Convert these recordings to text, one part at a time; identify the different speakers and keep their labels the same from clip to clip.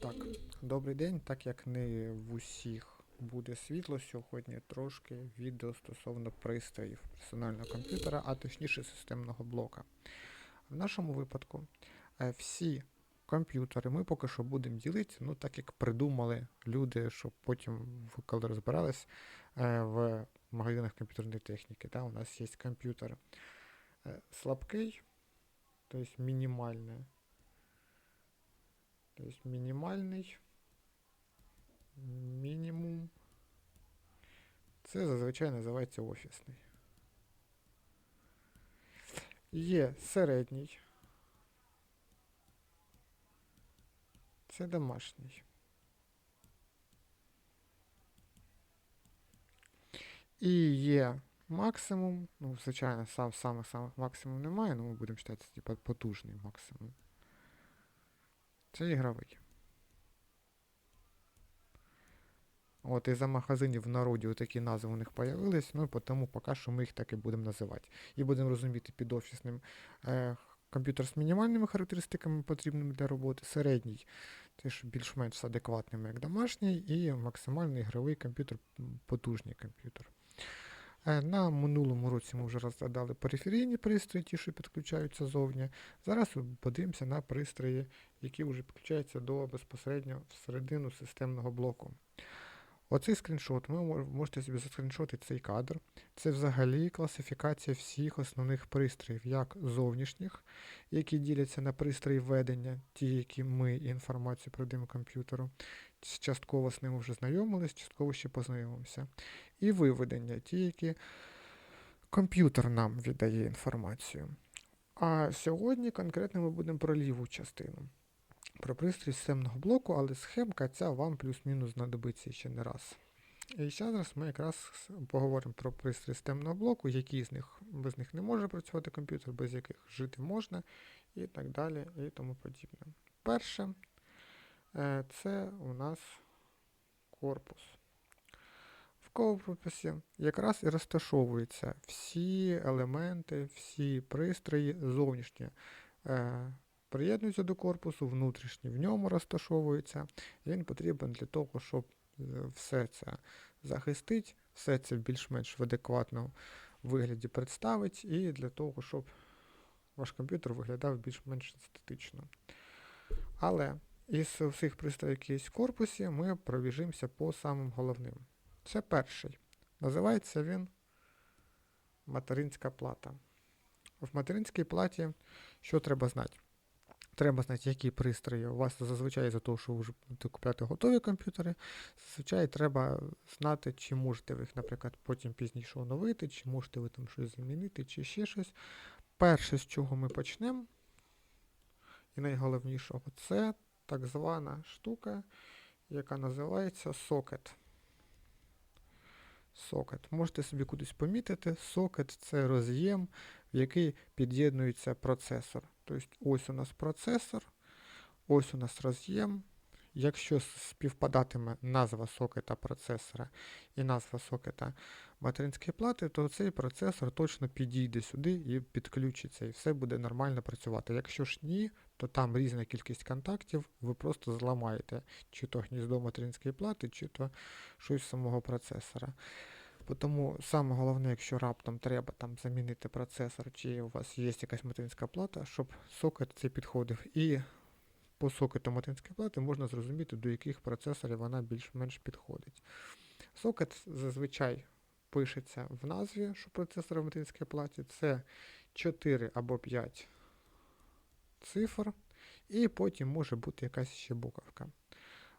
Speaker 1: Так, добрий день. Так як не в усіх буде світло сьогодні, трошки відео стосовно пристроїв персонального комп'ютера, а точніше системного блока. В нашому випадку е, всі комп'ютери ми поки що будемо ділити, ну так як придумали люди, щоб потім, коли розбирались е, в магазинах комп'ютерної техніки. Да, у нас є комп'ютер е, слабкий, тобто мінімальний. То есть мінімальний мінімум. Це зазвичай називається офісний. Є середній. Це домашній. І є максимум. Ну, звичайно, сам самих самих максимум немає, але ми будемо читати це типа потужний максимум. Це ігровий. От із-за магазинів в народі такі назви у них появились, ну і тому поки що ми їх так і будемо називати. І будемо розуміти під офісним е, комп'ютер з мінімальними характеристиками, потрібними для роботи, середній, теж більш-менш адекватним, як домашній, і максимальний ігровий комп'ютер, потужний комп'ютер. Е, На минулому році ми вже розглядали периферійні пристрої, ті, що підключаються зовні. Зараз подивимося на пристрої, які вже підключаються до безпосередньо всередину системного блоку. Оцей скріншот, ви можете собі заскріншотити цей кадр. Це взагалі класифікація всіх основних пристроїв, як зовнішніх, які діляться на пристрої ведення, ті, які ми інформацію передаємо комп'ютеру. Частково з ними вже знайомились, частково ще познайомимося. І виведення, ті, які комп'ютер нам віддає інформацію. А сьогодні конкретно ми будемо про ліву частину. Про пристрій системного блоку, але схемка ця вам плюс-мінус знадобиться ще не раз. І зараз ми якраз поговоримо про пристрій системного блоку, які з них без них не може працювати комп'ютер, без яких жити можна, і так далі, і тому подібне. Перше, це у нас корпус. В корпусі якраз і розташовуються всі елементи, всі пристрої зовнішні. Е, приєднуються до корпусу, внутрішні в ньому розташовуються. Він потрібен для того, щоб е, все це захистити, все це більш-менш в адекватному вигляді представити, і для того, щоб ваш комп'ютер виглядав більш-менш естетично. Але із всіх пристроїв, які в корпусі, ми пробіжимося по самим головним. Це перший. Називається він материнська плата. В материнській платі що треба знати? Треба знати, які пристрої у вас зазвичай за того, що ви вже купляти готові комп'ютери. Зазвичай треба знати, чи можете ви їх, наприклад, потім пізніше оновити, чи можете ви там щось змінити, чи ще щось. Перше, з чого ми почнемо, і найголовнішого, це так звана штука, яка називається сокет. Сокет. Можете собі кудись помітити. Сокет це роз'єм, в який під'єднується процесор. Тобто ось у нас процесор, ось у нас роз'єм. Якщо співпадатиме назва сокета процесора і назва сокета материнської плати, то цей процесор точно підійде сюди і підключиться, і все буде нормально працювати. Якщо ж ні, то там різна кількість контактів, ви просто зламаєте чи то гніздо материнської плати, чи то щось самого процесора. Тому саме головне, якщо раптом треба там замінити процесор, чи у вас є якась материнська плата, щоб сокет цей підходив. І по сокету материнської плати можна зрозуміти, до яких процесорів вона більш-менш підходить. Сокет зазвичай пишеться в назві, що процесор в материнській платі це 4 або 5 цифр, і потім може бути якась ще буковка.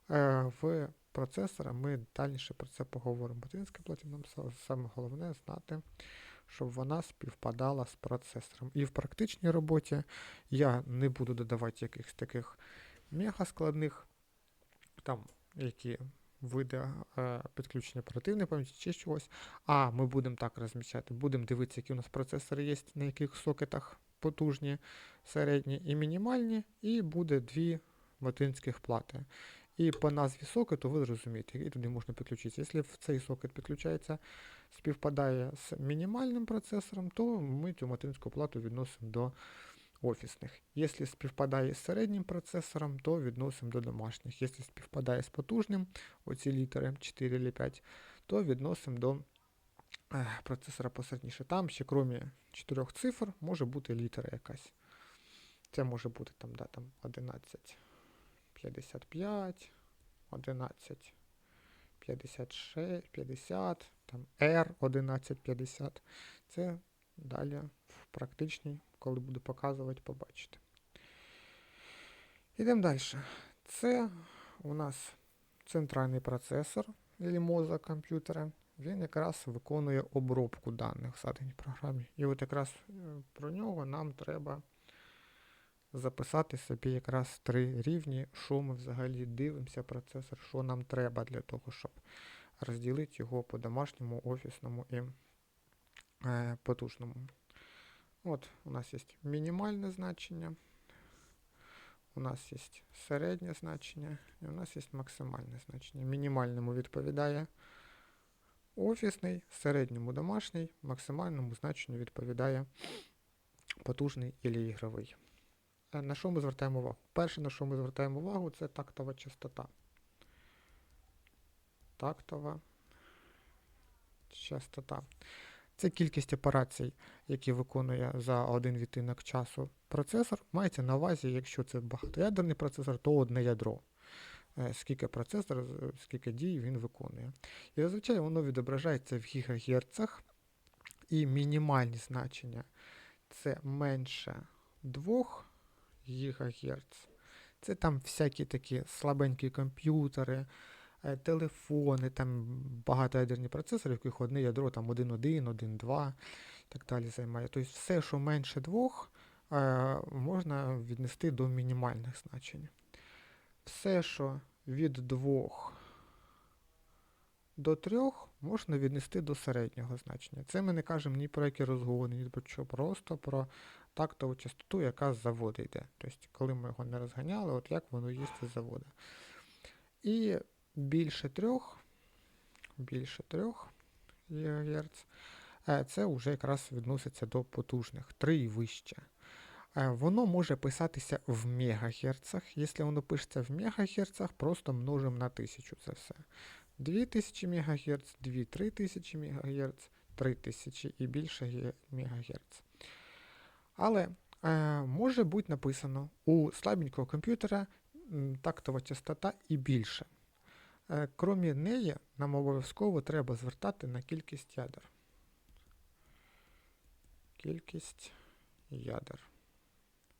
Speaker 1: Е, в процесора ми дальніше про це поговоримо. В материнській платі нам саме головне знати, щоб вона співпадала з процесором. І в практичній роботі я не буду додавати якихось таких мега складних, там, які види е, підключення оперативної пам'яті чи чогось. А ми будемо так розміщати, будемо дивитися, які у нас процесори є, на яких сокетах потужні, середні і мінімальні, і буде дві материнських плати. І по назві сокету ви зрозумієте, і туди можна підключитися. Якщо в цей сокет підключається, співпадає з мінімальним процесором, то ми цю материнську плату відносимо до офісних. Якщо співпадає з середнім процесором, то відносимо до домашніх. Якщо співпадає з потужним, оці літери 4 чи 5, то відносимо до е, процесора посередніше. Там ще, крім чотирьох цифр, може бути літера якась. Це може бути там, да, там 11, 55, 11, 56, 50, там R 1150. Це далі в практичній, коли буду показувати, побачите. Йдемо далі. Це у нас центральний процесор, або мозок комп'ютера. Він якраз виконує обробку даних в заданій програмі. І от якраз е, про нього нам треба записати собі якраз три рівні, що ми взагалі дивимося процесор, що нам треба для того, щоб розділити його по домашньому, офісному і е, потужному. От у нас є мінімальне значення, у нас є середнє значення і у нас є максимальне значення. Мінімальному відповідає офісний, середньому домашній, максимальному значенню відповідає потужний і ігровий. Е, На що ми звертаємо увагу? Перше, на що ми звертаємо увагу, це тактова частота. Тактова частота. Це кількість операцій, які виконує за один відтинок часу процесор. Мається на увазі, якщо це багатоядерний процесор, то одне ядро. Е, Скільки процесор, скільки дій він виконує. І зазвичай воно відображається в гігагерцах. І мінімальні значення це менше 2 ГГц. Це там всякі такі слабенькі комп'ютери, е, телефони, там багатоядерні процесори, в яких одне ядро там 1.1, 1.2 і так далі займає. Тобто все, що менше двох, е, можна віднести до мінімальних значень. Все, що від 2 до 3 можна віднести до середнього значення. Це ми не кажемо ні про які розгони, ні про що, просто про тактову частоту, яка з заводу йде. Тобто, коли ми його не розганяли, от як воно є з заводу. І більше трьох, більше трьох ГГц, е, це вже якраз відноситься до потужних, 3 і вище. Е, Воно може писатися в мегагерцах. Якщо воно пишеться в мегагерцах, просто множимо на 1000 це все. 2000 МГц, 2-3000 МГц, 3000 і більше МГц. Але е, може бути написано у слабенького комп'ютера тактова частота і більше. Е, крім неї, нам обов'язково треба звертати на кількість ядер. Кількість ядер.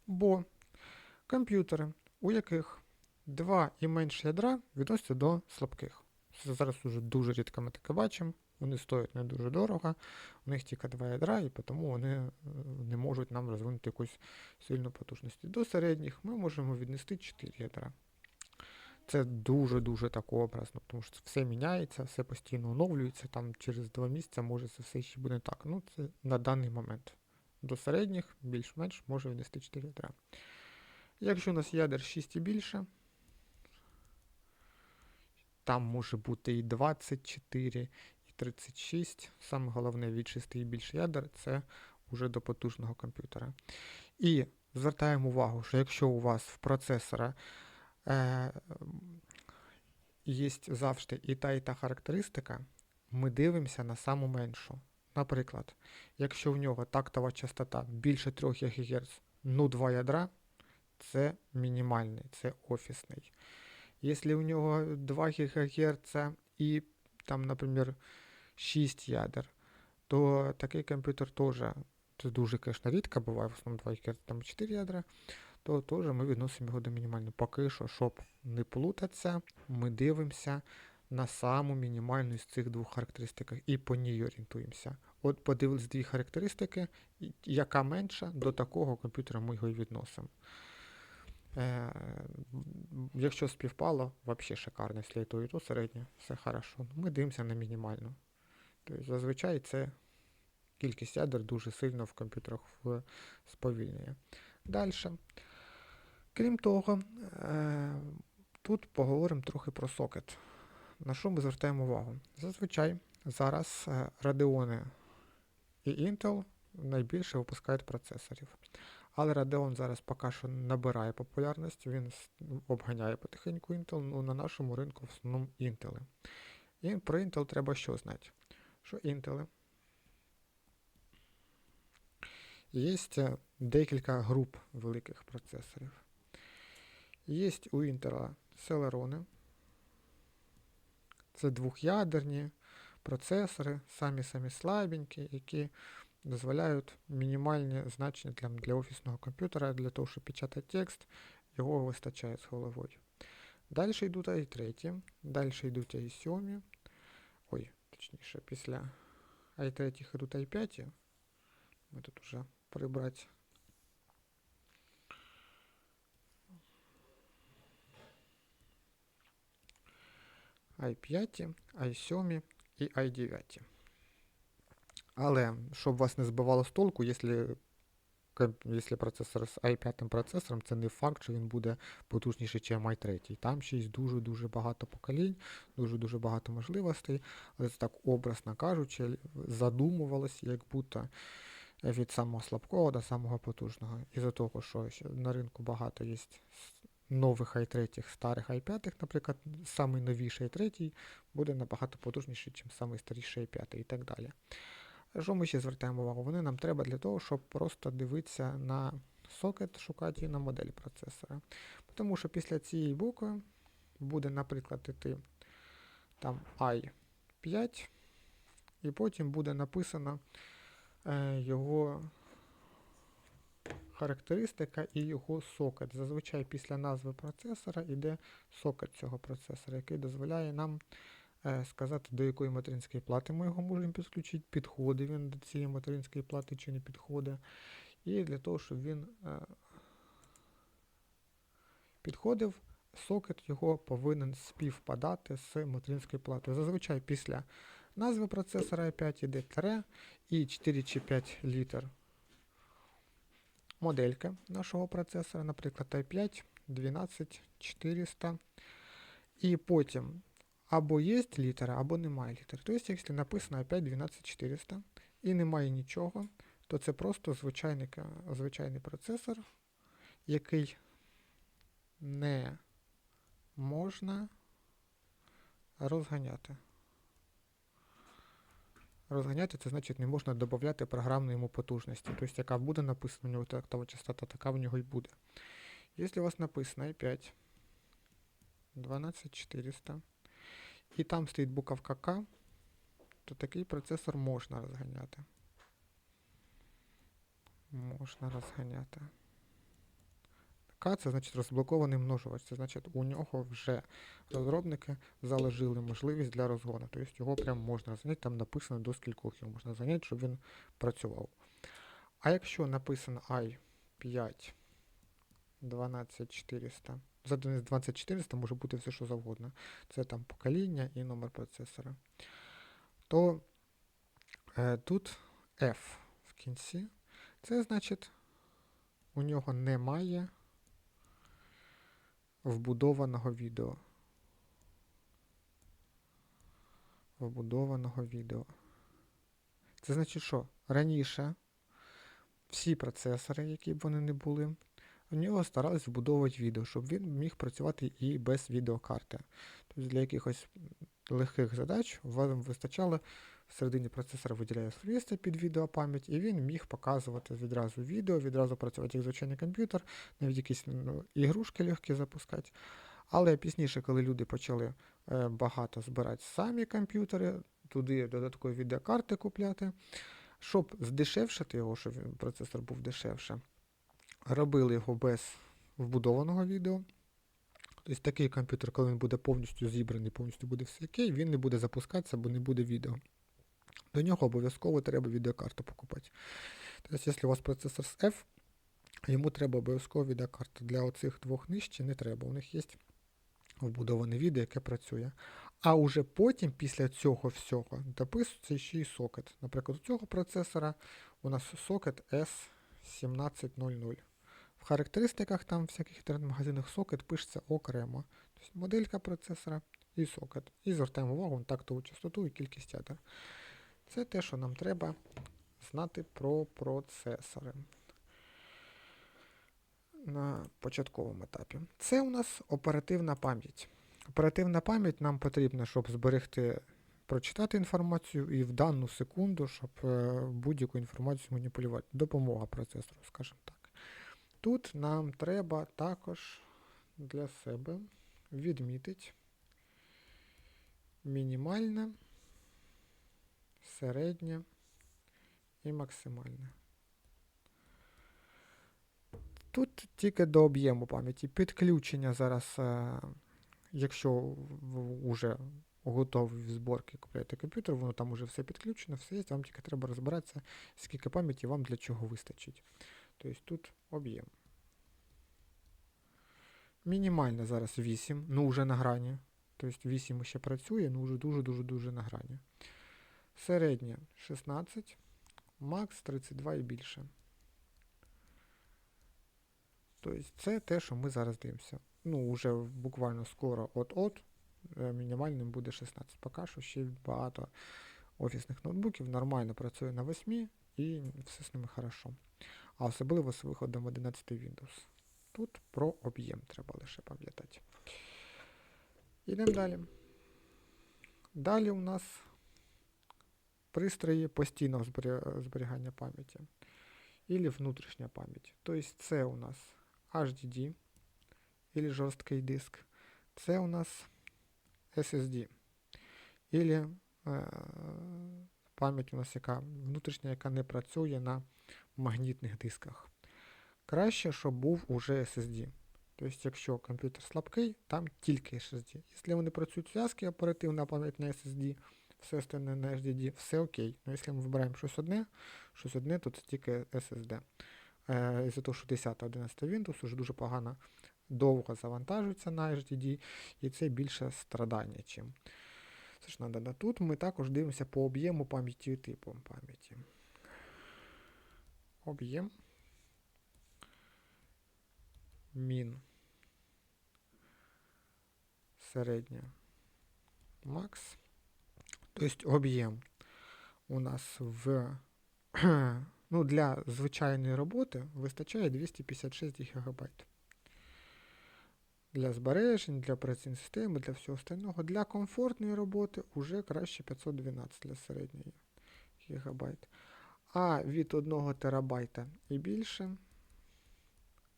Speaker 1: Бо комп'ютери, у яких два і менше ядра, відносяться до слабких. Це зараз уже дуже рідко ми таке бачимо. Вони стоять не дуже дорого, у них тільки два ядра, і тому вони е, не можуть нам розвинути якусь сильну потужність. До середніх ми можемо віднести 4 ядра. Це дуже-дуже так образно, тому що все міняється, все постійно оновлюється. Там через два місяці може це все ще буде так. Ну, це на даний момент. До середніх більш-менш може віднести 4 ядра. Якщо у нас ядер 6 і більше, там може бути і 24, і 36. Саме головне від 6 і більше ядер це вже до потужного комп'ютера. І звертаємо увагу, що якщо у вас в процесора е, є завжди і та, і та характеристика, ми дивимося на саму меншу. Наприклад, якщо в нього тактова частота більше 3 ГГц, ну 2 ядра, це мінімальний, це офісний. Якщо у нього 2 ГГц і там, наприклад, 6 ядер, то такий комп'ютер теж, це дуже, звісно, рідко буває, в основному 2 ГГц, там 4 ядра, то теж ми відносимо його до мінімального. Поки що, щоб не плутатися, ми дивимося на саму мінімальну з цих двох характеристик і по ній орієнтуємося. От подивились дві характеристики, яка менша, до такого комп'ютера ми його і відносимо. Е, якщо співпало, взагалі шикарно, якщо то, і то середнє, все хорошо. Ми дивимося на мінімальну. Тобто, зазвичай це кількість ядер дуже сильно в комп'ютерах сповільнює. Далі. Крім того, е, тут поговоримо трохи про сокет. На що ми звертаємо увагу? Зазвичай зараз е, Radeon і Intel найбільше випускають процесорів. Але Radeon зараз поки що набирає популярність, він обганяє потихеньку Intel, ну на нашому ринку в основному Intel. І про Intel треба що знати? Що Intel є е, декілька груп великих процесорів. Є у Intel Celeron. Це двох'ядерні процесори, самі-самі слабенькі, які дозволяють мінімальні значення для, для офісного комп'ютера, для того, щоб печатати текст, його вистачає з головою. Далі йдуть i3, далі йдуть i7. Ой, точніше, після i3 йдуть i5. Ми тут вже прибрати. I5, i7 і i9. Але, щоб вас не збивало з толку, якщо, якщо процесор з i5 процесором, це не факт, що він буде потужніший, ніж i3. Там ще є дуже-дуже багато поколінь, дуже-дуже багато можливостей. Але це так образно кажучи, задумувалось, як будто від самого слабкого до самого потужного. Із-за того, що на ринку багато є нових i3, старих i5, наприклад, самий новіший i3 буде набагато потужніший, ніж самий старіший i5 і так далі. Що ми ще звертаємо увагу? Вони нам треба для того, щоб просто дивитися на сокет, шукати на модель процесора. Тому що після цієї букви буде, наприклад, іти там i5, і потім буде написано е, його характеристика і його сокет. Зазвичай після назви процесора йде сокет цього процесора, який дозволяє нам е, сказати, до якої материнської плати ми його можемо підключити, підходить він до цієї материнської плати чи не підходить. І для того, щоб він е, підходив, сокет його повинен співпадати з материнською платою. Зазвичай після назви процесора i5 йде тире і 4 чи 5 літер моделька нашого процесора, наприклад, i5 12400. І потім або є літера, або немає літер. Тобто, якщо написано i5 12400 і немає нічого, то це просто звичайний, звичайний процесор, який не можна розганяти. Розганяти це значить не можна додати програмну йому потужності. Тобто, яка буде написана у нього тактова частота, така в нього і буде. Якщо у вас написано i5 12400 і там стоїть буковка К, то такий процесор можна розганяти. Можна розганяти. К це значить розблокований множувач. Це значить у нього вже розробники заложили можливість для розгону. Тобто його прям можна розганяти, там написано до скількох його можна розганяти, щоб він працював. А якщо написано i5 12400, за 12400 може бути все, що завгодно. Це там покоління і номер процесора. То е, тут F в кінці. Це значить, у нього немає вбудованого відео. Вбудованого відео. Це значить, що раніше всі процесори, які б вони не були, у нього старались вбудовувати відео, щоб він міг працювати і без відеокарти. Тобто для якихось легких задач вам вистачало всередині процесора виділяє місце під відеопам'ять, і він міг показувати відразу відео, відразу працювати як звичайний комп'ютер, навіть якісь ну, ігрушки легкі запускати. Але пізніше, коли люди почали е, багато збирати самі комп'ютери, туди додаткові відеокарти купляти, щоб здешевшити його, щоб процесор був дешевше, робили його без вбудованого відео. Тобто такий комп'ютер, коли він буде повністю зібраний, повністю буде все окей, він не буде запускатися, бо не буде відео. До нього обов'язково треба відеокарту покупати. Тобто, якщо у вас процесор з F, йому треба обов'язково відеокарта. Для оцих двох нижче не треба. У них є вбудоване відео, яке працює. А уже потім, після цього всього, дописується ще й сокет. Наприклад, у цього процесора у нас сокет S1700. В характеристиках там всяких інтернет-магазинах сокет пишеться окремо. Тобто моделька процесора і сокет. І звертаємо увагу на тактову частоту і кількість ядер. Це те, що нам треба знати про процесори. на початковому етапі. Це у нас оперативна пам'ять. Оперативна пам'ять нам потрібна, щоб зберегти, прочитати інформацію і в дану секунду, щоб е, будь-яку інформацію маніпулювати. Допомога процесору, скажімо так. Тут нам треба також для себе відмітити мінімальне, середнє і максимальне. Тут тільки до об'єму пам'яті. Підключення зараз, е, якщо вже готовий в зборки купляєте комп'ютер, воно там вже все підключено, все є, вам тільки треба розбиратися, скільки пам'яті вам для чого вистачить. Тобто тут об'єм. Мінімальне зараз 8, ну вже на грані. Тобто 8 ще працює, ну вже дуже-дуже-дуже на грані. Середнє 16, макс 32 і більше. Тобто це те, що ми зараз дивимося. Ну, вже буквально скоро от-от е, мінімальним буде 16. Поки що ще багато офісних ноутбуків нормально працює на 8 і все з ними хорошо. А особливо з виходом 11 Windows. Тут про об'єм треба лише пам'ятати. Йдемо далі. Далі у нас пристрої постійного зберігання пам'яті. Ілі внутрішня пам'ять. Тобто це у нас HDD, ілі жорсткий диск. Це у нас SSD. Ілі е, пам'ять у нас яка внутрішня, яка не працює на магнітних дисках. Краще, щоб був уже SSD. Тобто, якщо комп'ютер слабкий, там тільки SSD. Якщо вони працюють зв'язки, оперативна пам'ять на SSD, все остальне на HDD, все окей. Ну, якщо ми вибираємо щось одне, щось одне, то це тільки SSD. Із-за того, що 10 11 Windows вже дуже погано довго завантажується на HDD, і це більше страдання, чим. Це ж надо. да. Тут ми також дивимося по об'єму пам'яті і типу пам'яті. Об'єм. Мін. Середня. Макс. Тобто об'єм у нас в ну, для звичайної роботи вистачає 256 ГБ. Для збережень, для операційної системи, для всього остального. Для комфортної роботи вже краще 512 для середньої ГБ. А від 1 терабайта і більше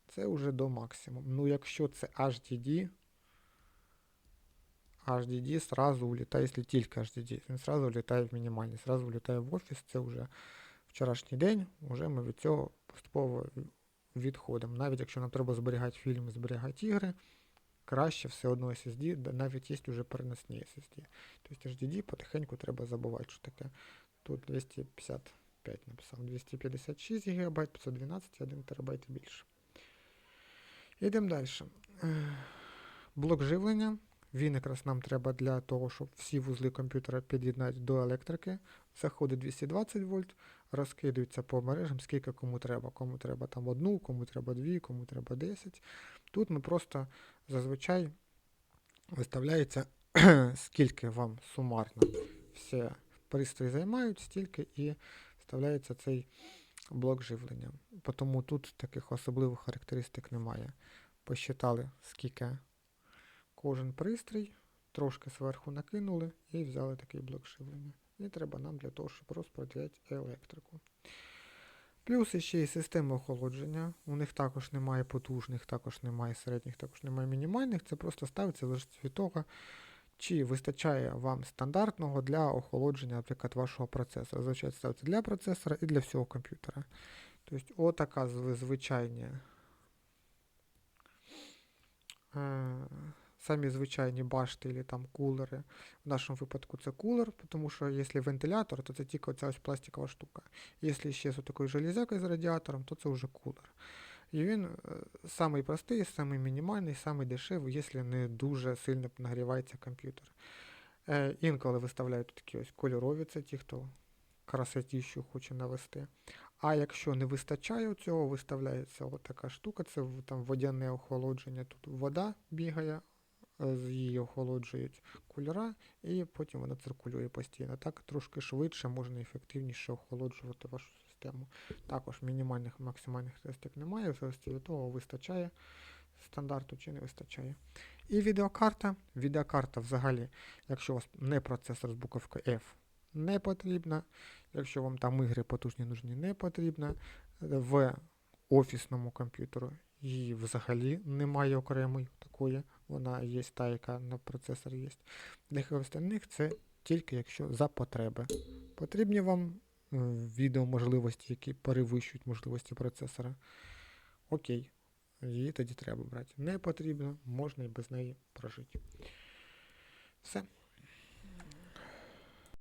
Speaker 1: це вже до максимуму. Ну, якщо це HDD, HDD сразу улітає, якщо тільки HDD, він сразу улітає в мінімальний, сразу улітає в офіс, це вже вчорашній день, вже ми від цього поступово відходимо. Навіть якщо нам треба зберігати фільми, зберігати ігри, краще все одно SSD, навіть є вже переносні SSD. Тобто HDD потихеньку треба забувати, що таке. Тут 255 написав, 256 ГБ, 512, 1 ТБ і більше. Йдемо далі. Блок живлення. Він якраз нам треба для того, щоб всі вузли комп'ютера під'єднати до електрики. Заходить 220 вольт, розкидується по мережам, скільки кому треба. Кому треба там одну, кому треба дві, кому треба 10. Тут ми просто зазвичай виставляється, скільки вам сумарно всі пристрої займають, стільки і вставляється цей блок живлення. Тому тут таких особливих характеристик немає. Посчитали, скільки кожен пристрій, трошки зверху накинули і взяли такий блок живлення. І треба нам для того, щоб розподіляти електрику. Плюс ще й системи охолодження. У них також немає потужних, також немає середніх, також немає мінімальних. Це просто ставиться лише від того, чи вистачає вам стандартного для охолодження, наприклад, вашого процесора. Зазвичай ставиться для процесора і для всього комп'ютера. Тобто, отака звичайна. Самі звичайні башти або там кулери. В нашому випадку це кулер, тому що якщо вентилятор, то це тільки оця ось пластикова штука. Якщо ще з такою железякою з радіатором, то це вже кулер. І він е, самий простий, самий мінімальний, самий дешевий, якщо не дуже сильно нагрівається комп'ютер. Е, інколи виставляють такі ось кольорові, це ті, хто красотіщу хоче навести. А якщо не вистачає цього, виставляється отака штука, це там водяне охолодження. Тут вода бігає, її охолоджують кольора, і потім вона циркулює постійно. Так трошки швидше, можна ефективніше охолоджувати вашу систему. Також мінімальних максимальних характеристик немає, в залежності від того, вистачає стандарту чи не вистачає. І відеокарта. Відеокарта взагалі, якщо у вас не процесор з буковкою F, не потрібна. Якщо вам там ігри потужні нужні, не потрібна. В офісному комп'ютеру її взагалі немає окремої такої. Вона є та, яка на процесор є. Для остальних це тільки якщо за потреби. Потрібні вам відеоможливості, відео можливості, які перевищують можливості процесора. Окей, її тоді треба брати. Не потрібно, можна і без неї прожити. Все.